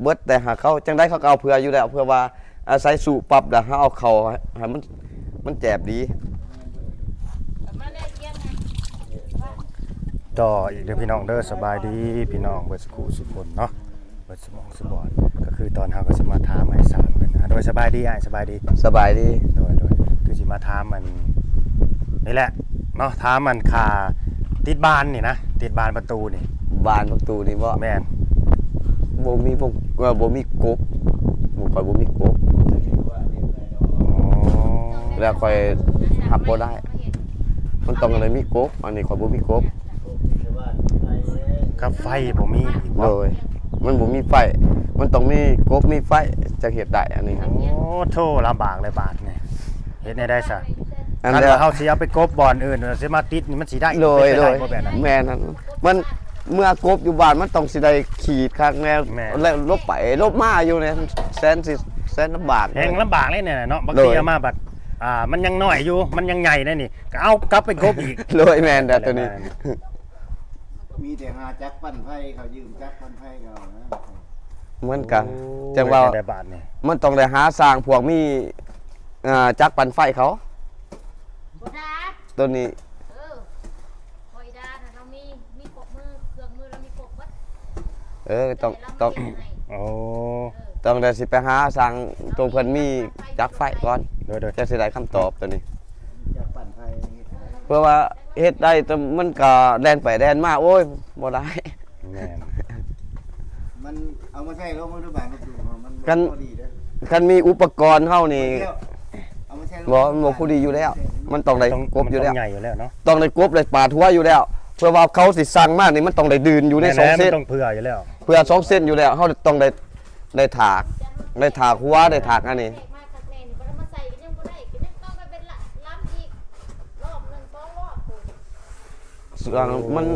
เบิดแต่หาเขาจังได้เขาก็เอาเพื่ออยู่แล้วเพื่อว่าอาศัยสู่ปรับแล้วเฮาเอาเขาให้มันมันแจบดีมาได้เกี่ยงไงต่ออีกเด้อพี่น้องเด้อสบายดีพี่น้องเบิดสุขุสุคนเนาะเบิดสมองสบอดก็คือตอนเฮาก็สิมาถามให้สารเพิ่นนะโดยสบายดีอ้ายสบายดีสบายดีโดยโดยคือสิมาถามมันนี่แหละเนาะถามมันค่าติดบานนี่นะติดบานประตูนี่บานประตูนี่บ่แม่น บ่มีบ่เอ่อบ่มีกบบ่ค่อยบ่มีกบอ๋อแล้วค่อยหับบ่ได้ มันต้องอะไรมีกบอันนี้ค่อยบ่มีกบกับไฟบ่มีอีกโดบ่ยมันบ่มีไฟ มันต้องมีกบมีไฟจะเฮ็ดได้อันนี้ครับโอ้โธ่ลำบากเลยบาทนี่เฮ็ดได้ได้ซะอันถ้าเดียวเฮาสิเอาไปกบบอนอื่นสิมาติดนี่มันสิได้โดยเป็นโดไปยได้บ่แบบนั้นแม่นั่นมัน เมื่อกบอยู่บ้านมันต้องสิได้ขีดคักแน่แม่ แล้วลบไปลบมาอยู่เนี่ยแสนสิแสนลำบาก แหงลำบากเลยเนี่ยเนาะบางโดทียเอามาบัดอ่ามันยังน้อยอยู่ มันยังใหญ่ได้นี่ก็เอากลับไปกบอีกโดยแม่นแต่ตัวนี้ มีแต่หาจักปั้นไพ่เขายืมจักปั้นไพ่เขานะเหมือนกันจังว่าได้บาทนี่มันต้องได้หาสร้างพวกมีอ่าจักรปั่นไฟเขาบดาตัวนี้ เออคอยดาถ้าเรามีมีกบมือเครื่องมือเรามีกบวัด เออต้องต้องโอ้ต้องได้สิไปหาสร้างตัวเพิ่นมีจักรไฟก่อนโดยโดยจะสิได้คำตอบตัวนี้จักปั้นไพ่เฮ็ดให้เพื่อว่าเฮ็ดได้แต่มันก็แดนไปแดนมาโอ้ยบ่ได้แม่นมันเอามาใช้ลงมันดูบานมันดูมันกันพอดีเด้อคันมีอุปกรณ์เฮานี่เอามาใช้ลงบ่มันบ่พอดีอยู่แล้ว มันต้องได้ต้องกบอยู่แล้วมันต้งใหญ่อยู่แล้วเนาะต้องได้กบได้ปาดหัวอยู่แล้ว เพื่อว่าเขาสิสั่งมากนี่มันต้องได้ดืนอยู่ในสองแม่เส้นมัต้องเผื่ออยู่แล้วเพื่อสองเส้นอยู่แล้วเขาต้องได้ได้ถากได้ถากหัวได้ถากอันนี้เด็กมากคักแน่นี่บ่ได้มาใส่กันยังบ่ได้กันยังต้องไปเป็นละล้ำอีกรอบหนึงสองรอบโอ้ยส่วนมัน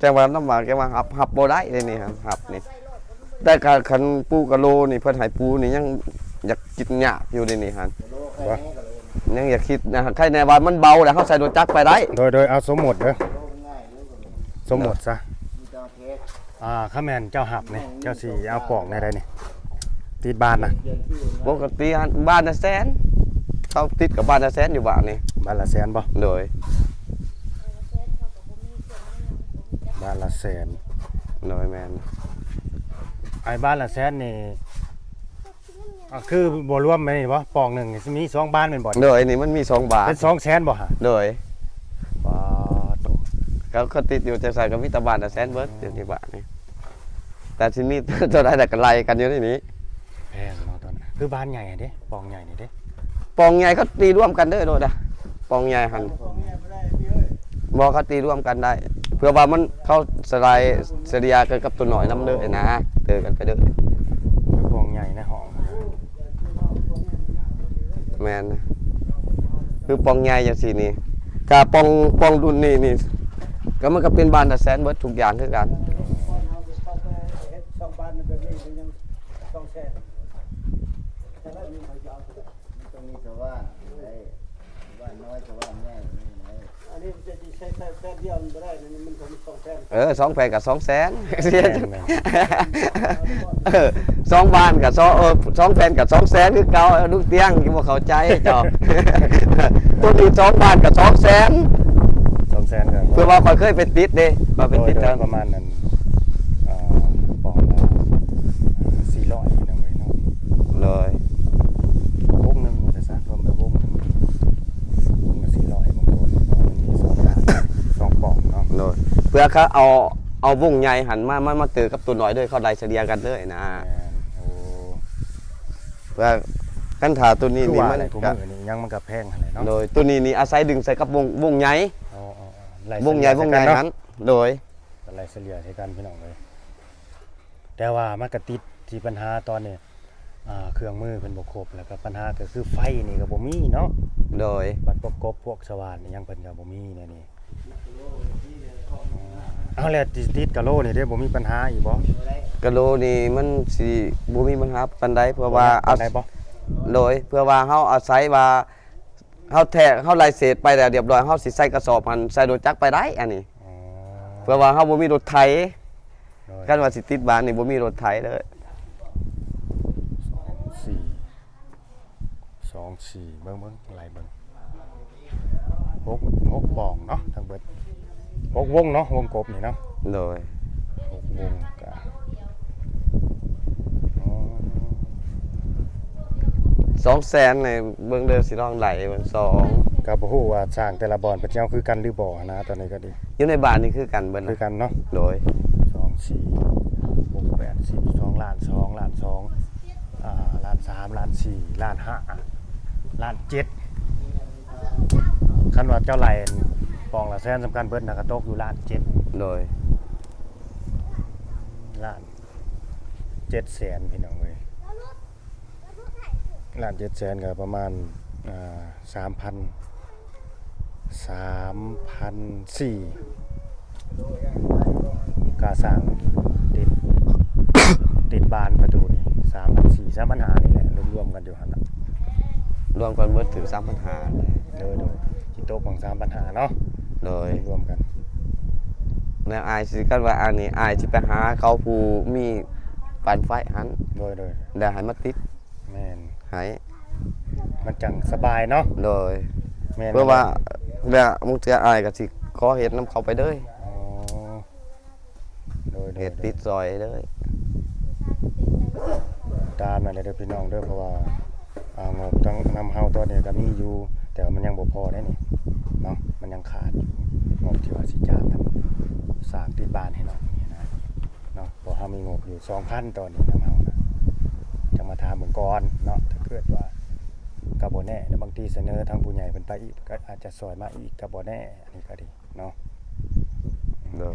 แต่ว่าน้ำหมากแกว่าหับหับบ่ได้เลยนี่ครับหับนี่ใส่รถก็มันบ่แต่การคันปูกะโลนี่เพิ่นให้ปูนี่ยังอยากกินยากอยู่ในนี่ฮันโลใครแน่ก็โล ยังอยากคิดนะใครในว่ามันเบาแล้วเขาใส่รถจักรไปได้โดยโดยเอาสมมุติเด้อโลมันง่ายโลก็โลสมมุติซะมีตาเทสอ่าข้าแม่นเจ้าหับนี่เจ้าสิเอาปอกในใดนี่ติดบ้านนะเดือนที่ปกติฮันบ้านน่ะแสนเขาติดกับบ้านน่ะแสนอยู่บ้านนี่บ้านละแสนบ่โดยบ้านละแสนโดยแม่นไอ้บ้านละแสนนี่ อะคือบ่รวมไหมนี่บ่ปอกหนึ่งนี่สิมีสองบ้านเป็นบ่โดยนี่มันมีสองบาทเป็นสองแสนบ่ฮะโดยว้าโตเขาเขาติดอยู่จังไสกับวิตาบ้านน่ะแสนเบิดอยู่ที่บ้านนี่แต่ที่นี่เท่าได้แต่กันไล่กันอยู่ในนี้แพงเนาะตอนนั้นคือบ้านใหญ่อะเด้ปองใหญ่นี่เด้ปองใหญ่เขาตีร่วมกันเด้อโดดอะปองใหญ่หันของแม่บ่ได้พี่เอ้ยบอเขาตีร่วมกันได้ เพื่อว่ามันเขาสลายเสียากันกับตัวหน่อยน้ำเด้อนะเจอกันไปเด้อคือปองใหญ่ในห้อง แมนนะคือปองใหญ่ยังสี่นี่กาปองปองรุ่นนี้นี่ก็มันก็เป็นบ้านแต่แสนเบิดทุกอย่างคือกันเช่องบ้านแบบนี้มันยังต้องแช่แต่ละมีเขาจะเอามันต้องมีชาวบ้าได้บ้าน้อยชาวบ้าแม่นี่ไหนอันนี้จะ ใช้แค่เดียวมันบ่ได้นะมันต้องมีสองแผ่นเออสองแผ่นกับสองแสนเสียจังเออสองบ้านกับสองเออสองแผงกับสองแสนคือเก่าลูกเตียงที่บ่เข้าใจจอตัวนี้สองบ้านกับสองแสนสองแสนครับเพื่อว่าคอยเคยเป็นติดเด้มาเป็นติดโดแล้ยวประมาณนั้นอ่าปองละ400พี่น้องเอ้ยเนาะ เลย วงหนึงมันจะซะรวมไปวงหนึงวงละ400บางคนเนาะมันมีสองด้านสองปองเนาะ เลยเพื่อเขาเอาเอาวงใหญ่หันมามามาเจอกับตัวน้อยด้วยเขาได้เฉลี่ยกันเลยนะแม่นโอ้เพื่อกันถาตัวนี้คือนี่ว่ามัอะไรนทุกก็มื้อนี่ยังมันก็แพงหั่นแหละเนาะโดยตัวนี้นี่อาศัยดึงใส่กับวงวงใหญ่อ๋ออ๋ออ๋อไล่วงใหญ่วงใหญ่เฉลี่ยนั้นโดยอะไรเฉลี่ยให้กันพี่น้องเลยแต่ว่ามันก็ติดที่ปัญหาตอนนี้อ่าเครื่องมือเพิ่นบ่ครบแล้วก็ปัญหาก็คือไฟนี่ก็บ่มีเนาะ โดย บัดประกบพวกสว่านนี่ยังเพิ่นก็บ่มีแน่นี่ เอาแล้วติดติดกะโลนี่เด้บ่มีปัญหาอีกบ่กะโหลนี่มันสิบ่มีปัญหาปานใดเพื่อว่าเอาได้บ่โดยเพื่อว่าเฮาอาศัยว่าเฮาแทกเฮาไล่เศษไปแล้วเรียบร้อยเฮาสิใส่กระสอบมันใส่รถจักรไปได้อันนี้อ๋อเพื่อว่าเฮาบ่มีรถไถโดยคันว่าสิติดบ้านนี่บ่มีรถไถเลยสี่สองสี่เบิ่งเบิ่งไหลเบิ่งหกหกปองเนาะทั้งเบิด หกวงเนาะวงกบนี่เนาะโดยหกวงกะอ๋อ2แสนในเบิ่งเด้อสิลองไหลเบิ่งสองก็บ่ฮู้ว่าสร้างแต่ละบ่อนเป็นเจ้าคือกันหรือบ่นะตอนนี้ก็ดีอยู่ในบ้านนี่คือกันเบิดคือนะกันเนาะโดยสองสี่หกแปดสิบสองล้านสองล้านสองอ่าล้านสามล้านสี่ล้านห้าล้านเจ็ดคันว่าเจ้าไหลป องละแสนสำคัญเบิดนะกระตกอยู่ล้านเจ็ดโดยล้านเจ็ดแสนพี่น้องเลยล้านเจ็ดแสนก็ประมาณอ่าสามพันสามพันสี่กาสั่งติดติดบานประตูนี่สามพันสี่สามพันห้านี่แหละรวมๆกันอยู่หันน่ะรวมกันเบิดถึง3,500เลยโดยโดยจิโต๊ะของสามพันห้าเนาะ โดยรวมกันแนวอายสิกันว่าอันนี้อายสิไปหาเขาผู้มีปานไฟหันโดยโดยแล้วให้มาติดแม่นให้มันจังสบายเนาะโดยแม่นเพื่อว่าแล้วมึงเทื่ออายก็สิขอเฮ็ดนํเขาไปเด้ยอ๋อโดยโดยเฮ็ดติดซอยเด้ยตามนั่นเลยเด้อพี่น้องเด้อเพราะว่าอ่างบต้องนำเฮาตัวนี้ก็มีอยู่แต่ว่ามันยังบ่พอได้นี่เนาะ มันยังขาดอยู่งบที่ว่าสิจ้างทำสร้างติดบ้านให้น้องนี่นะเนาะเพราะเฮามีงบอยู่2,000ตอนนี้นำเฮานะจะมาถามเบิ่งก่อนเนาะถ้าเกิดว่าก็บ่แน่แล้วบางทีเสนอทางผู้ใหญ่เพิ่นไปอีกก็อาจจะซอยมาอีกก็บ่แน่อันนี้ก็ดีเนาะโดย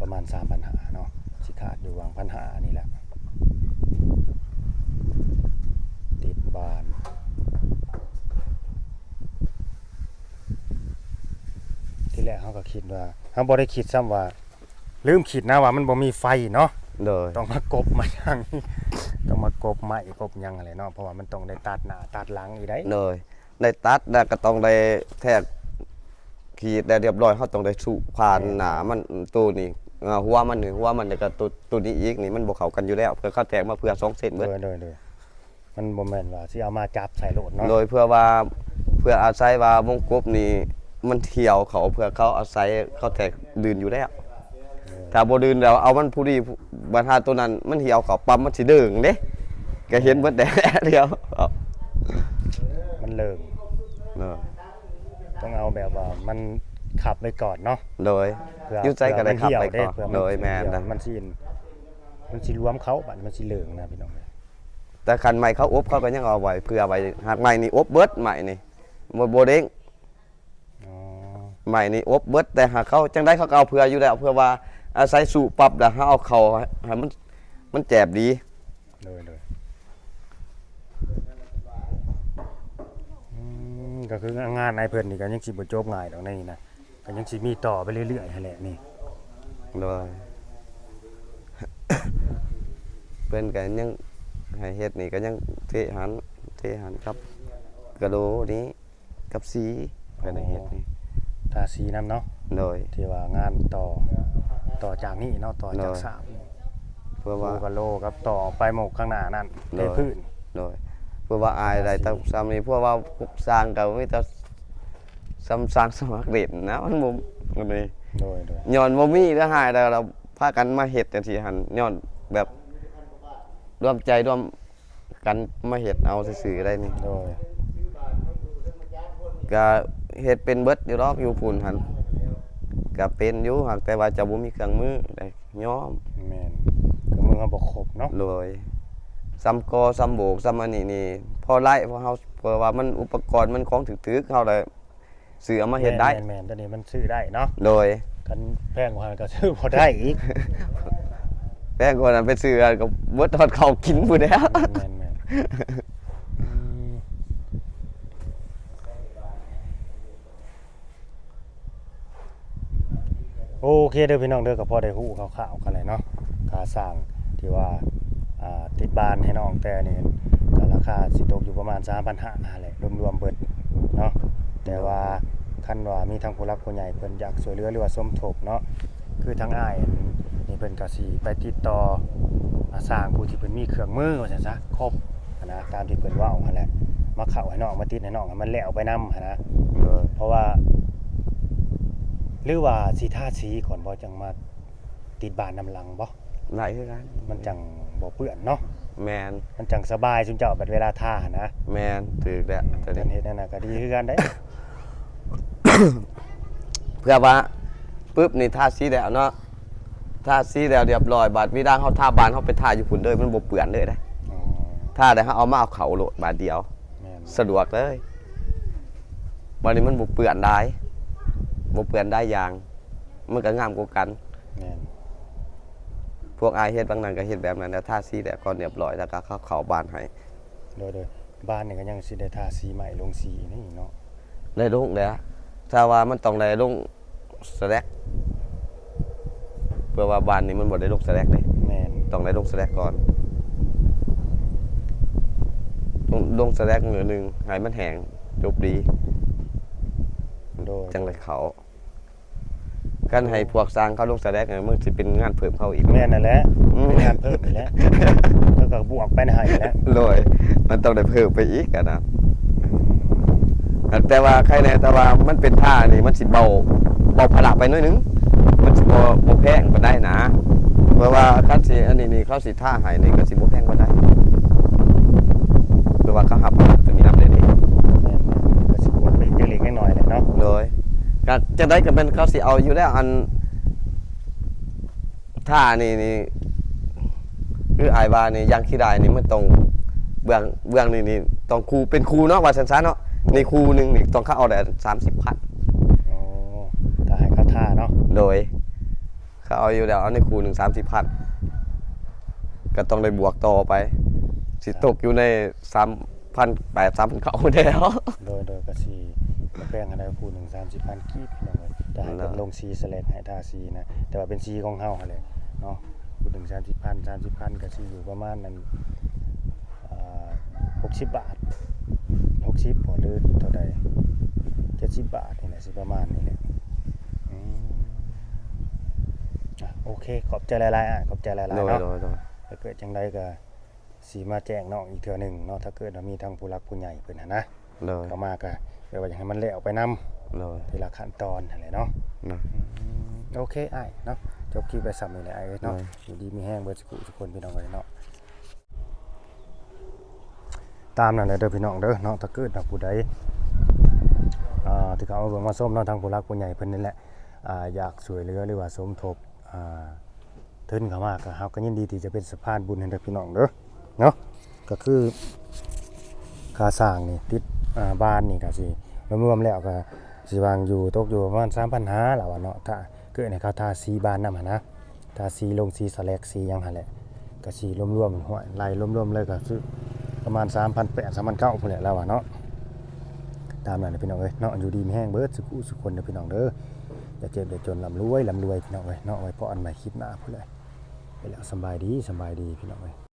ประมาณ3ปัญหาเนาะสิขาดอยู่วางปัญหานี่แหละติดบาน ที่แรกเขาก็คิดว่าเขาบ่ได้คิดซ้ำว่า ลืมคิดนะว่ามันบ่มีไฟเนาะโดยต้องมากบมายังต้องมากบไม้กบหยังอะไรเนาะเพราะว่ามันต้องได้ตัดหน้าตัดหลังอีกได้โดยได้ตัดแล้วก็ต้องได้แทกขีดได้เรียบร้อยเขาต้องได้สุผ่านหนามันตัวนี้เอ่อหัวมันนี่หัวมันแล้วก็ตัวตัวนี้อีกนี่มันบ่เข้ากันอยู่แล้วเพื่อเขาแทกมาเพื่อ2เส้นโดเบิดยโดยโดยมันบ่แม่นว่าสิเอามาจับใส่โหลดเนาะโดยเพื่อว่าเพื่ออาศัยว่าวงกบนี่ มันเที่ยวเขาเพื่อเขาอาศัยเขาแทกดืนอยู่แล้วถ้าบ่ดืนแล้วเอามันผู้ดีผู้บัดหาตัวนั้น มันเหี่ยวเขาปั๊มมันสิเด้งเด้ก็เห็นเบิดแดดเดียวเอามันเลิงเออต้องเอาแบบว่ามันขับไปก่อนเนาะโดยเพื่ออยู่ใจก็ได้ขับไปเพื่ก่ออนเพื่อโดยแม่นเพื่อนะมันสิมันสิรวมเขาบัดมันสิเลิงนะพี่น้องเอ้ยแต่คันใหม่เขาอบเขาก็ยังเอาไว้เพื่อไว้หากใหม่นี่อบเบิดใหม่นี่บ่บ่เด้งอ๋อ ใหม่นี่อบเบิดแต่หากเขาจังได้เขาก็เอาเพื่ออยู่แล้วเพื่อว่าอาศัยสู่ปรับแล้วเฮาเอาเข้าให้มันมันแจบดีโดยโดยอืมก็คืองานนายเพิ่นนี่ก็ยังสิบ่จบง่ายดอกในนี่นะก็ยังสิมีต่อไปเรื่อยๆหั่นแหละนี่โดยเพิ่นก็ยังให้เฮ็ดนี่ก็ยังเทหันเทหันครับกระโดนี้กับสีเพิ่นให้เฮ็ดนี่ ทาสีนํเนาะโดย ที่ว่างานต่อต่อจากนี้เนาะต่อจากโดยสามเพื่อว่าว่ากะโลครับต่อไปหมกข้างหน้านั่นโดในยพื้นโดยเพื่อว่าอายได้ตามซ้ำนี่เพื่อว่าสร้างก็มีแต่ซ้ำสร้างสมัครเด่นนะมันบ่มันนี่โดยโดยย้อนบ่มีแล้วหายแล้วเราพากันมาเฮ็ดจังซี่หั่นย้อนแบบร่วมใจร่วมกันมาเฮ็ดเอาซื่อๆได้นี่โดยก็ เฮ็ดเป็นเบิดอยู่รอกอยู่พุ่นหั่นก็เป็นอยู่หากแต่ว่าจะบ่มีเครื่องมือได้ยอมแม่นก็มือเขาบ่ครบเนาะโดยซ้ำกอซ้ำโบกซ้ำอันนี้นี่พอไล่เพราะเฮาเพราะว่ามันอุปกรณ์มันของถึกๆเฮาเลยซื้อเอามาเฮ็ดได้แม่นแม่นๆตัวนี้มันซื้อได้เนาะโดยกันแพงกว่าก็ซื้อบ่ได้อีกแป้งคนนั้นไปซื้อกันก็บ่ทอดข้าวกินพุ่นแหล้ว แม่นแม่นอืม โอเคเด้อพี่น้องเด้อก็พอได้ฮู้คร่าวๆกันเลยเนาะค่าสร้างที่ว่าติดบ้านให้น้องแต่นี่ก็ราคาสิตกอยู่ประมาณ3,500แหละรวมๆเบิดเนาะแต่ว่าคันว่ามีทางผู้รักผู้ใหญ่เพิ่นอยากช่วยเหลือหรือว่าสมทบเนาะคือทั้งอ้ายนี่เพิ่นก็สิไปติดต่ออาสร้างผู้ที่เพิ่นมีเครื่องมือว่าซั่นซะครบนะตามที่เพิ่นว้าหั่นแหละมาเข้าให้น้องมาติดให้น้องมันแล้วไปนำหันะเพราะว่า หรือว่าสีท่าสีก่อนบ่จังมาติดบานนำหลังบ่ไหลคือกันมันจังบ่เปื้อนเนาะแมนมันจังสบายซุมเจ้าบัดเวลาท่าหั้นนะแมนถือแล้วตัวแต่นี้เฮ็ดนั่นน่ะก็ดีคือกันได้เพื่อว่าปุ๊บนี่ท่าสีแล้วเนาะท่าสีแล้วเรียบร้อยบาดวิดาเขาท่าบานเขาไปท่าอยู่พุ่นเลยมันบ่เปื้อนเลยได้อ๋อท่าได้เขาเอามาเอาเขาโหลดบาดเดียว แม่นสะดวกเลยวันนี้มันบ่เปื้อนได้ บ่เปื้อนได้อย่าง มันก็งามกว่ากัน แม่นพวกอายเฮ็ดบางนั้นก็เฮ็ดแบบนั้นแล้วท่าสีแล้วก็เรียบร้อยแล้วก็เข้าเขาบานให้โดยโดยบ้านนี่ก็ยังสิได้ทาสีใหม่ลงสีนี่เนาะได้ลงแล้วถ้าว่ามันต้องได้ลงสแลกเพื่อว่าบ้านนี้มันบ่ได้ลงสแลกเลยแม่นต้องได้ลงสแลกก่อนลงลงสแลกมือหนึงให้มันแห้งจบดีโดย จังเลยเขา กันให้พวกสร้างเขาลงสแลกเนี่ยมันสิเป็นงานเพิ่มเขาอีกแม่นนั่นแหละอืมเป็นงานเพิ่มนี่แหละแล้วก็บวกไปให้แหล้วโดยมันต้องได้เพิ่มไปอีกอะนะแต่ว่าใครแน่แต่ว่ามันเป็นท่านี่มันสิเบาเบาพละไปหน้อยนึง มันสิบ่บ่แพงก็ได้นะเพราะว่าคันสิอันนี้นี่เขาสิท่าให้นี่ก็สิบ่แพงก็ได้เพราะว่าเขาหับตัวนี้นำได้ดีแม่นๆก็สิบวกไปอีกจักเล็กน้อยแหละเนาะโดย ก็จะได้ก็เป็นเขาสิเอาอยู่แล้วอันท่านี่นี่คืออายบานี่ยังขี้ได้นี่มันต้องเบื้องเบื้องนี่นี่ต้องครูเป็นครูเนาะว่าซั่นๆเนาะนี่ครูหนึงนี่ต้องเขาเอาได้30พันโอ้ถ้าให้เขาท่าเนาะโดยเขาเอาอยู่แล้วเอาในครูหนึ่ง30พันก็ต้องได้บวกต่อไป สิตกอยู่ใน3,800 3,900แล้วโดยโดยก็สิมา แป้งให้ได้ผู้หนึ่ง30,000กีบพี่น้องเอ้ยแต่ให้เป็นลงสีสแลกให้ทาสีนะแต่ว่าเป็นสีของเฮาหั่นแหละเนาะผู้หนึ่ง30,000 30,000ก็สิอยู่ประมาณนั้นอ่า60บาท60บ่หรือเท่าใด70บาทนี่แหละสิประมาณนี้แหละอืมอะโอเคขอบใจหลายๆอะขอบใจหลายโดๆยเนาะโดยโดยถ้าเกิดจังใดก็สีมาแจ้งน้องอีกเทื่อหนึ่งเนาะถ้าเกิดว่ามีทางผู้รักผู้ใหญ่เพิ่นน่ะนะโดยเข้ามาก็ เดี๋ยวว่าอยากให้มันแล้วไปนํโดยทีละขั้นตอนนั่นแหละเนาะเนาะโอเคอ้ายเนาะจบคลิปไปซ้ำนี่แหละอ้ายเอ้ยเนาะได้อยู่ดีมีแห้งเบิดสุขทุกคนพี่น้องเอ้ยเนาะตามนั่นแหละเด้อพี่น้องเด้อเนาะถ้าเกิดว่าผู้ใดอ่าที่เขาเอาเบิ่งมาส้มเนาะทางผู้รักผู้ใหญ่เพิ่นนี่แหละอ่าอยากช่วยเหลือหรือว่าสมทบอ่าทุนเข้ามาก็เฮาก็ยินดีที่จะเป็นสะพานบุญให้เด้อพี่น้องเด้อเนาะก็คือค่าสร้างนี่ติด อ่าบ้านนี่ก็สิรวมๆแล้วก็สิวางอยู่ตกอยู่ประมาณ3,500แล้วอะเนาะถ้าเกิดให้เขาทาสีบ้านนำหั่นนะทาสีลงสีสแลกสีหยังหั่นแหละก็สิรวมๆห้วยไล่รวมๆเลยก็คือประมาณ3,800 3,900พุ่นแหละแล้วอะเนาะตามนั้นนะพี่น้องเอ้ยเนาะอยู่ดีมีแห้งเบิดสุขสุขคนเด้อพี่น้องเด้ออย่าเจ็บอย่าจนร่ำรวยร่ำรวยพี่น้องเอ้ยเนาะไว้พออันใหม่คลิปหน้าพุ่นเลยไปแล้วสบายดีสบายดีพี่น้องเอ้ย